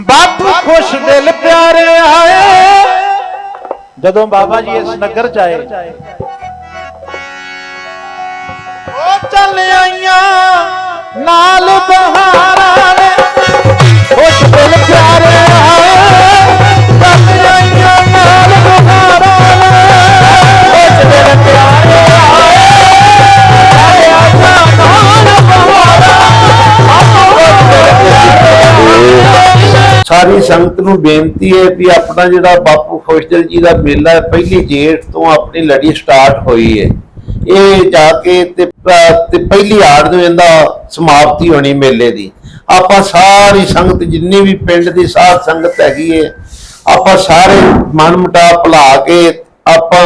ਬਾਪੂ ਖੁਸ਼ ਦਿਲ ਪਿਆਰੇ ਆਏ। ਜਦੋਂ ਬਾਬਾ ਜੀ ਇਸ ਨਗਰ ਚ ਆਏ। ਉਹ ਚੱਲ ਆਈਆਂ ਨਾਲ ਬਹਾਰਾਂ। ਸਾਰੀ ਸੰਗਤ ਨੂੰ ਬੇਨਤੀ ਹੈ ਵੀ ਆਪਣਾ ਜਿਹੜਾ ਬਾਪੂ ਖੁਸ਼ਦਿਲ ਜੀ ਦਾ ਮੇਲਾ ਪਹਿਲੀ ਜੇਠ ਤੋਂ ਆਪਣੀ ਲੜੀ ਸਟਾਰਟ ਹੋਈ ਹੈ। ਇਹ ਜਾ ਕੇ ਤੇ ਪਹਿਲੀ ਆੜ ਨੂੰ ਇਹਦਾ ਸਮਾਪਤੀ ਹੋਣੀ ਮੇਲੇ ਦੀ। ਆਪਾਂ ਸਾਰੀ ਸੰਗਤ, ਜਿੰਨੀ ਵੀ ਪਿੰਡ ਦੀ ਸਾਧ ਸੰਗਤ ਹੈਗੀ ਹੈ, ਆਪਾਂ ਸਾਰੇ ਮਨ ਮੁਟਾ ਭੁਲਾ ਕੇ ਆਪਾਂ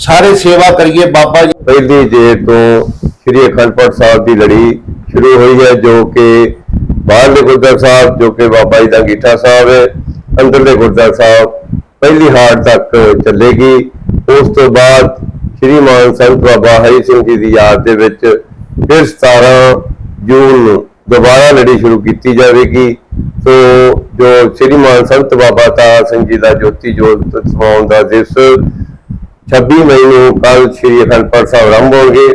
ਸਾਰੇ ਸੇਵਾ ਕਰੀਏ ਬਾਬਾ ਜੀ। ਪਹਿਲੀ ਜੇ ਤੋਂ ਸ੍ਰੀ ਅਖੰਡ ਪਾਠ ਸਾਹਿਬ ਦੀ ਲੜੀ ਸ਼ੁਰੂ ਹੋਈ ਹੈ, ਜੋ ਕਿ ਬਾਹਰਲੇ ਗੁਰਦੁਆਰਾ ਸਾਹਿਬ, ਜੋ ਕਿ ਬਾਬਾ ਜੀ ਦਾ ਗੀਠਾ ਸਾਹਿਬ ਹੈ ਅੰਦਰਲੇ ਗੁਰਦੁਆਰਾ ਸਾਹਿਬ, ਪਹਿਲੀ ਹਾੜ ਤੱਕ ਚੱਲੇਗੀ। ਉਸ ਤੋਂ ਬਾਅਦ ਸ੍ਰੀ ਮਾਨ ਸੰਤ ਬਾਬਾ ਹਰੀ ਸਿੰਘ ਜੀ ਦੀ ਯਾਦ ਦੇ ਵਿੱਚ ਫਿਰ 17 ਜੂਨ ਨੂੰ ਦੁਬਾਰਾ ਲੜੀ ਸ਼ੁਰੂ ਕੀਤੀ ਜਾਵੇਗੀ। ਸੋ ਜੋ ਸ੍ਰੀ ਮਾਨ ਸੰਤ ਬਾਬਾ ਤਾਰਾ ਸਿੰਘ ਜੀ ਦਾ ਜੋਤੀ ਜੋਤ ਸਮਾਉਣ ਦਾ ਦਿਵਸ 26 ਮਈ ਨੂੰ ਕੱਲ ਸ੍ਰੀ ਅਖੰਡ ਪਾਠ ਸਾਹਿਬ ਆਰੰਭ ਹੋਣਗੇ।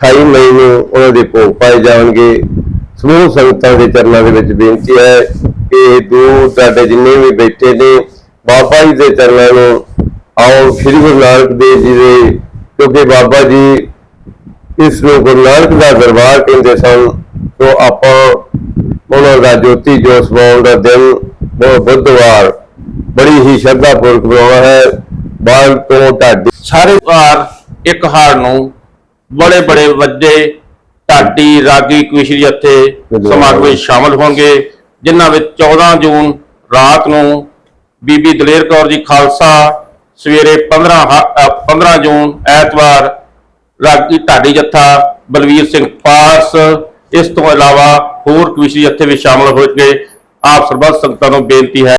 28 ਮਈ ਨੂੰ ਉਹਨਾਂ ਦੇ ਭੋਗ ਪਾਏ ਜਾਣਗੇ। ਸਮੂਹ ਸੰਗਤਾਂ ਦੇ ਚਰਨਾਂ ਦੇ ਵਿੱਚ ਬੇਨਤੀ ਹੈ ਕਿ ਦੂਰ ਤੁਹਾਡੇ ਜਿੰਨੇ ਵੀ ਬੈਠੇ ਨੇ, ਬਾਬਾ ਜੀ ਦੇ ਚਰਨਾਂ ਨੂੰ ਆਓ, ਸ੍ਰੀ ਗੁਰੂ ਨਾਨਕ ਦੇਵ ਜੀ ਦੇ, ਕਿਉਂਕਿ ਬਾਬਾ ਜੀ ਇਸ ਨੂੰ ਗੁਰੂ ਨਾਨਕ ਦਾ ਦਰਬਾਰ ਕਹਿੰਦੇ ਸਨ ਸੋ ਆਪਾਂ ਉਹਨਾਂ ਦਾ ਜੋਤੀ ਜੋਤ ਸਮਾਉਣ ਦਾ ਦਿਨ ਉਹ ਬੁੱਧਵਾਰ ਬੜੀ ਹੀ ਸ਼ਰਧਾ ਪੂਰਵਕ ਬਣਾਉਣਾ ਹੈ। ਬਾਹਰ ਤੋਂ ਢਾਡੀ ਸਾਰੇ ਵਾਰ ਇੱਕ ਹਾਰ ਨੂੰ ਬੜੇ ਬੜੇ ਵੱਡੇ ਢਾਡੀ ਰਾਗੀ ਕਵਿਸ਼ਰੀ ਜੱਥੇ ਸਮਾਗਮ ਵਿੱਚ ਸ਼ਾਮਲ ਹੋਣਗੇ ਜਿਨ੍ਹਾਂ ਵਿੱਚ 14 ਜੂਨ ਰਾਤ ਨੂੰ ਬੀਬੀ ਦਲੇਰ ਕੌਰ ਜੀ ਖਾਲਸਾ ਸਵੇਰੇ 15 ਹ- ਅ, 15 ਜੂਨ ਐਤਵਾਰ ਰਾਗੀ ਢਾਡੀ ਜੱਥਾ ਬਲਵੀਰ ਸਿੰਘ ਪਾਰਸ ਇਸ ਤੋਂ ਇਲਾਵਾ ਹੋਰ ਕਵਿਸ਼ਰੀ ਜੱਥੇ ਵੀ ਸ਼ਾਮਲ ਹੋਣਗੇ। ਆਪ ਸਰਬੱਤ ਸੰਗਤਾਂ ਨੂੰ ਬੇਨਤੀ ਹੈ।